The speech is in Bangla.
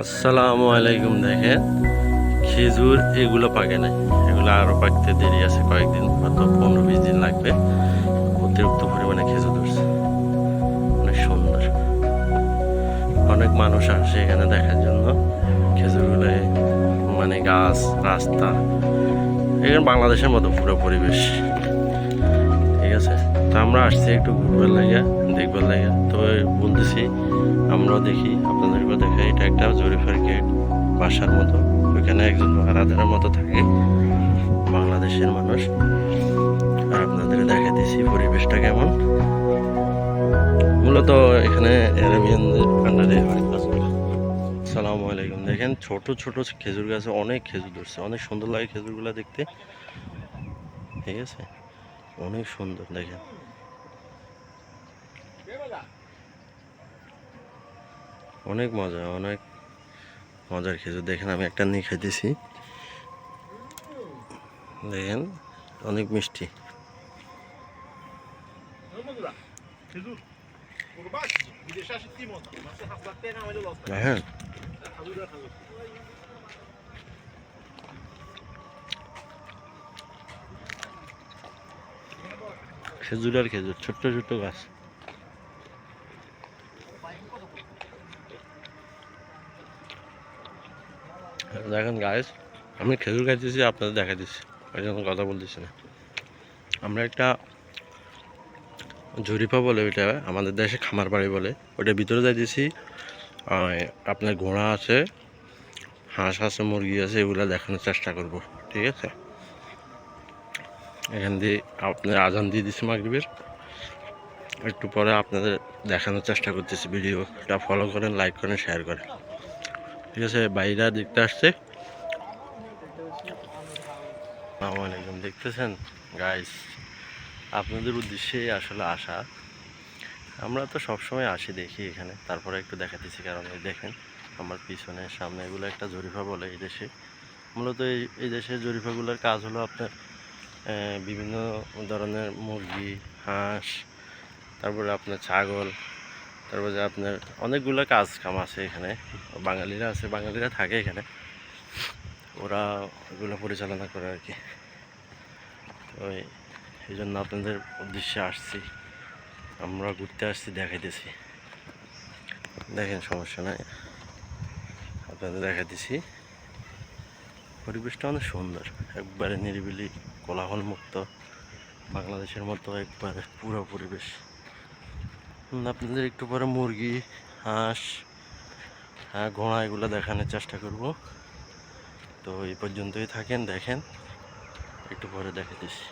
আসসালামু আলাইকুম, দেখেন। খেজুর এগুলো পাকে নাই। এগুলো আরও পাকতে দেরি আছে, কয়েকদিন হয়তো পনেরো বিশ দিন লাগবে। অতিরিক্ত পরিমাণে খেজুর ধরছে। অনেক সুন্দর। অনেক মানুষ আসে এখানে দেখার জন্য। খেজুরগুলো মানে গাছ, রাস্তা এখানে বাংলাদেশের মতো পুরো পরিবেশ। তো আমরা আসছি একটু ঘুরবার লাগে দেখবার লাগে তো বলতেছি, আমরাও দেখি, আপনাদেরকেও দেখাই। এটা একটা জরিফার গেট, বাসার মতো। ওইখানে একজন রাধার মতো থাকে, বাংলাদেশের মানুষ। আর আপনাদের দেখাতেছি পরিবেশটা কেমন। মূলত এখানে অ্যারাবিয়ানদের আন্ডারে সালামু আলাইকুম। দেখেন, ছোট ছোট খেজুর গাছে অনেক খেজুর ধরছে। অনেক সুন্দর লাগে খেজুরগুলো দেখতে। ঠিক আছে? অনেক সুন্দর, দেখেন। অনেক মজা, অনেক মজার খেজুর। দেখেন, আমি একটা নিয়ে খাইতেছি। দেখেন, অনেক মিষ্টি। বন্ধুরা খাজুর আর খেজুর, ছোট্ট ছোট্ট গাছ। দেখেন গাছ আমি খেজুর খাইতেছি, আপনাদের দেখা দিচ্ছি। ওই জন্য কথা বলতেছি না। আমরা একটা জরিপা বলে ওইটা, আমাদের দেশে খামার বাড়ি বলে, ওইটার ভিতরে যাইতেছি। আপনার ঘোড়া আছে, হাঁস আছে, মুরগি আছে, এগুলো দেখানোর চেষ্টা করব, ঠিক আছে? এখান দিয়ে আপনার আজান দিয়ে দিচ্ছি মাগরিবের। একটু পরে আপনাদের দেখানোর চেষ্টা করতেছি ভিডিওটা ফলো করেন লাইক করেন শেয়ার করেন। ঠিক আছে বাইরা দেখতে আসছে। আলাইকুম, দেখতেছেন? গাইস আপনাদের উদ্দেশ্যে আসলে আসা। আমরা তো সবসময় আসি দেখি এখানে, তারপরে একটু দেখাতেছি, কারণ এই দেখেন, আমার পিছনে সামনে এগুলো একটা জরিফা বলে এই দেশে। মূলত এই এই দেশের জরিফাগুলোর কাজ হলো আপনার বিভিন্ন ধরনের মুরগি, হাঁস, তারপরে আপনার ছাগল, তারপরে আপনার অনেকগুলো কাজ কাম আছে এখানে। বাঙালিরা আছে, বাঙালিরা থাকে এখানে। ওরা ওগুলো পরিচালনা করে আর কি। ওই এই জন্য আপনাদের উদ্দেশ্যে আসছি। আমরা ঘুরতে আসছি, দেখাইতেছি। দেখেন সমস্যা নাই। আপনাদের দেখাইতেছি। পরিবেশটা অনেক সুন্দর। একবারে নিরিবিলি কোলাহল মুক্ত বাংলাদেশের মতো একবারে পুরো পরিবেশ। আপনাদের একটু পরে মুরগি, হাঁস হ্যাঁ ঘোড়া এগুলো দেখানোর চেষ্টা করব। তো এই পর্যন্তই থাকেন, দেখেন। একটু পরে দেখাতেছি